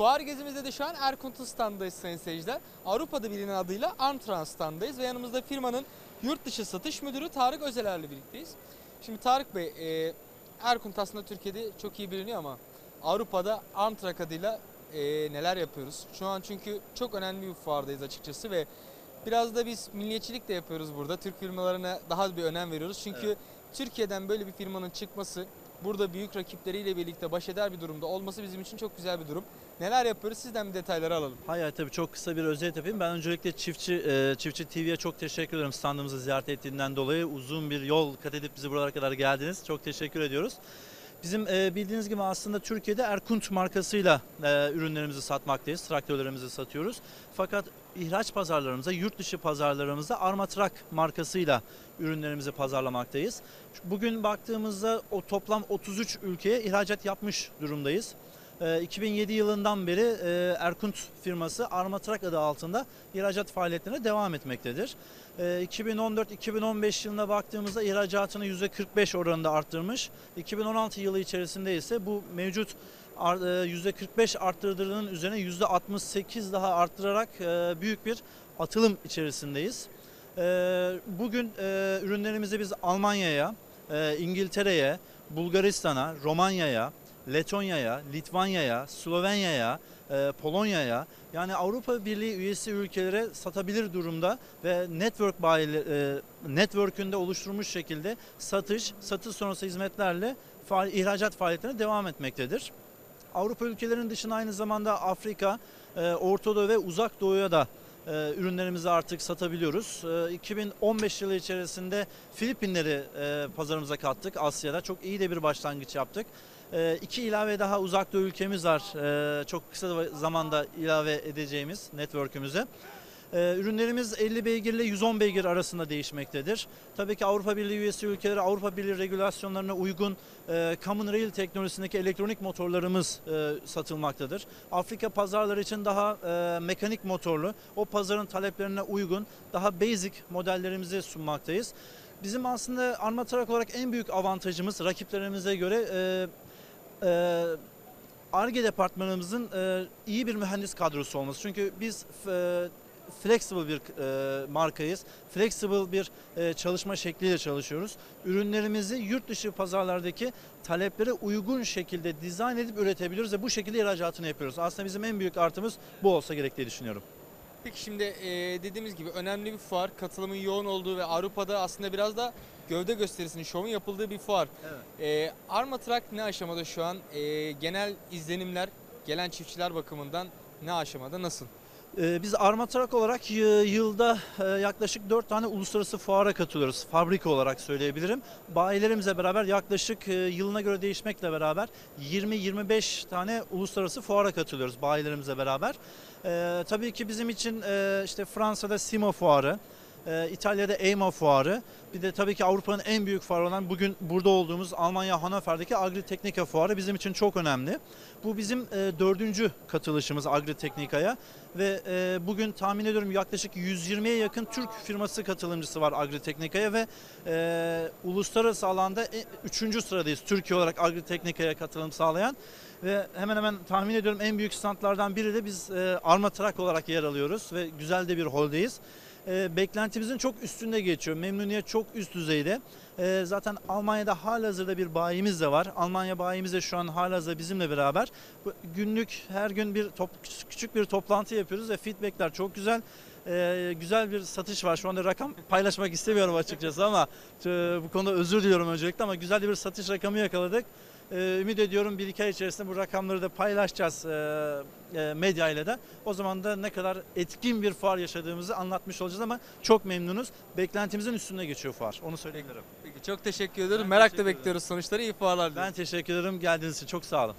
Fuar gezimizde de şu an Erkunt'un standındayız sayın seyirciler. Avrupa'da bilinen adıyla Armtran standındayız ve yanımızda firmanın yurt dışı satış müdürü Tarık Özeler'le birlikteyiz. Şimdi Tarık Bey, e, Erkunt aslında Türkiye'de çok iyi biliniyor ama Avrupa'da Armtrak adıyla e, neler yapıyoruz? Şu an çünkü çok önemli bir fuardayız açıkçası ve biraz da biz milliyetçilik de yapıyoruz burada. Türk firmalarına daha bir önem veriyoruz. Çünkü Evet. Türkiye'den böyle bir firmanın çıkması burada büyük rakipleriyle birlikte baş eder bir durumda olması bizim için çok güzel bir durum. Neler yapıyoruz sizden bir detayları alalım. Hayır tabii çok kısa bir özet yapayım. Ben öncelikle Çiftçi e, Çiftçi TV'ye çok teşekkür ederim standımızı ziyaret ettiğinden dolayı. Uzun bir yol kat edip bizi buralara kadar geldiniz. Çok teşekkür ediyoruz. Bizim e, bildiğiniz gibi aslında Türkiye'de Erkunt markasıyla e, ürünlerimizi satmaktayız. Traktörlerimizi satıyoruz. Fakat ihraç pazarlarımıza, yurt dışı pazarlarımızda Armatrak markasıyla ürünlerimizi pazarlamaktayız. Bugün baktığımızda o toplam 33 ülkeye ihracat yapmış durumdayız. Ee, 2007 yılından beri e, Erkunt firması Armatrak adı altında ihracat faaliyetlerine devam etmektedir. Ee, 2014-2015 yılına baktığımızda ihracatını %45 oranında arttırmış. 2016 yılı içerisinde ise bu mevcut %45 arttırdığının üzerine %68 daha arttırarak e, büyük bir atılım içerisindeyiz. Ee, Bugün e, ürünlerimizi biz Almanya'ya, e, İngiltere'ye, Bulgaristan'a, Romanya'ya, Letonya'ya, Litvanya'ya, Slovenya'ya, e, Polonya'ya yani Avrupa Birliği üyesi ülkelere satabilir durumda ve network e, network'ünde oluşturmuş şekilde satış, satış sonrası hizmetlerle ihracat faaliyetlerine devam etmektedir. Avrupa ülkelerinin dışında aynı zamanda Afrika, e, Orta Doğu ve Uzak Doğu'ya da e, ürünlerimizi artık satabiliyoruz. E, 2015 yılı içerisinde Filipinleri e, pazarımıza kattık Asya'da. Çok iyi de bir başlangıç yaptık. E, iki ilave daha uzak doğu ülkemiz var. E, çok kısa zamanda ilave edeceğimiz network'ümüze. E, ürünlerimiz 50 beygir ile 110 beygir arasında değişmektedir. Tabii ki Avrupa Birliği üyesi ülkeleri Avrupa Birliği regülasyonlarına uygun e, Common Rail teknolojisindeki elektronik motorlarımız e, satılmaktadır. Afrika pazarları için daha e, mekanik motorlu, o pazarın taleplerine uygun daha basic modellerimizi sunmaktayız. Bizim aslında Armatrak olarak en büyük avantajımız rakiplerimize göre e, e, ARGE departmanımızın e, iyi bir mühendis kadrosu olması. Çünkü biz e, flexible bir e, markayız. Flexible bir e, çalışma şekliyle çalışıyoruz. Ürünlerimizi yurt dışı pazarlardaki taleplere uygun şekilde dizayn edip üretebiliyoruz ve bu şekilde ihracatını yapıyoruz. Aslında bizim en büyük artımız bu olsa gerek diye düşünüyorum. Peki şimdi e, dediğimiz gibi önemli bir fuar, katılımın yoğun olduğu ve Avrupa'da aslında biraz da gövde gösterisinin, şovun yapıldığı bir fuar. Evet. E, Armatrak ne aşamada şu an? E, genel izlenimler gelen çiftçiler bakımından ne aşamada, nasıl? Ee, Biz Armatrak olarak y- yılda e, yaklaşık 4 tane uluslararası fuara katılıyoruz. Fabrika olarak söyleyebilirim. Bayilerimizle beraber yaklaşık e, yılına göre değişmekle beraber 20-25 tane uluslararası fuara katılıyoruz bayilerimizle beraber. Ee, Tabii ki bizim için e, işte Fransa'da Simo fuarı, e, İtalya'da EIMA fuarı, bir de tabii ki Avrupa'nın en büyük fuarı olan bugün burada olduğumuz Almanya Hannover'deki Agritechnica fuarı bizim için çok önemli. Bu bizim e, dördüncü katılışımız Agritechnica'ya ve e, bugün tahmin ediyorum yaklaşık 120'ye yakın Türk firması katılımcısı var Agritechnica'ya ve e, uluslararası alanda 3. sıradayız Türkiye olarak Agritechnica'ya katılım sağlayan ve hemen hemen tahmin ediyorum en büyük standlardan biri de biz e, Armatrak olarak yer alıyoruz ve güzel de bir holdeyiz. E, beklentimizin çok üstünde geçiyor. Memnuniyet çok üst düzeyde. E, zaten Almanya'da halihazırda bir bayimiz de var. Almanya bayimiz de şu an halihazırda bizimle beraber. Günlük her gün bir top, küçük bir toplantı yapıyoruz ve feedbackler çok güzel. E, güzel bir satış var. Şu anda rakam paylaşmak istemiyorum açıkçası ama e, bu konuda özür diliyorum öncelikle ama güzel bir satış rakamı yakaladık. Ee, ümit ediyorum bir iki ay içerisinde bu rakamları da paylaşacağız e, e, medya ile de. O zaman da ne kadar etkin bir fuar yaşadığımızı anlatmış olacağız ama çok memnunuz. Beklentimizin üstünde geçiyor fuar. Onu söyleyebilirim. Peki çok teşekkür ediyorum. Ben Merakla teşekkür ederim. bekliyoruz sonuçları. İyi fuarlar Ben teşekkür ederim. Geldiğiniz için çok sağ olun.